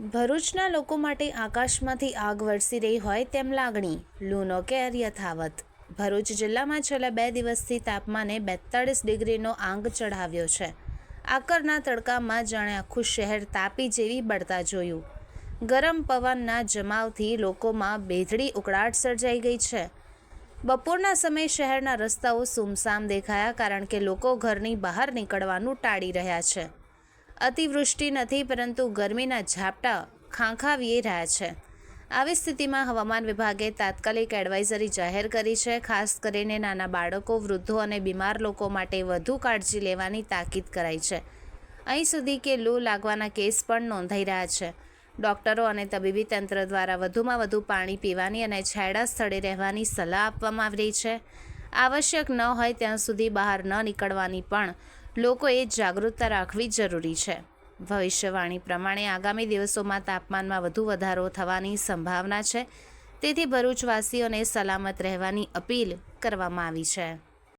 ભરૂચના લોકો માટે આકાશમાંથી આગ વરસી રહી હોય તેમ લાગણી, લૂનો કેર યથાવત. ભરૂચ જિલ્લામાં છેલ્લા બે દિવસથી તાપમાને બેતાળીસ ડિગ્રીનો આંક ચઢાવ્યો છે. આકરના તડકામાં જાણે આખું શહેર તાપી જેવી બળતા જોયું. ગરમ પવનના જમાવથી લોકોમાં બેધડી ઉકળાટ સર્જાઈ ગઈ છે. બપોરના સમયે શહેરના રસ્તાઓ સુમસામ દેખાયા કારણ કે લોકો ઘરની બહાર નીકળવાનું ટાળી રહ્યા છે. અતિવૃષ્ટિ નથી, પરંતુ ગરમીના ઝાપટા ખાંખાવીએ રહ્યા છે. આવી સ્થિતિમાં હવામાન વિભાગે તાત્કાલિક એડવાઇઝરી જાહેર કરી છે. ખાસ કરીને નાના બાળકો, વૃદ્ધો અને બીમાર લોકો માટે વધુ કાળજી લેવાની તાકીદ કરાઈ છે. અહીં સુધી કે લૂ લાગવાના કેસ પણ નોંધાઈ રહ્યા છે. ડોક્ટરો અને તબીબી તંત્ર દ્વારા વધુમાં વધુ પાણી પીવાની અને છાયડા સ્થળે રહેવાની સલાહ આપવામાં આવી રહી છે. આવશ્યક ન હોય ત્યાં સુધી બહાર ન નીકળવાની પણ લોકોએ જાગૃતતા રાખવી જરૂરી છે. ભવિષ્યવાણી પ્રમાણે આગામી દિવસોમાં તાપમાનમાં વધુ વધારો થવાની સંભાવના છે. તેથી ભરૂચવાસીઓને સલામત રહેવાની અપીલ કરવામાં આવી છે.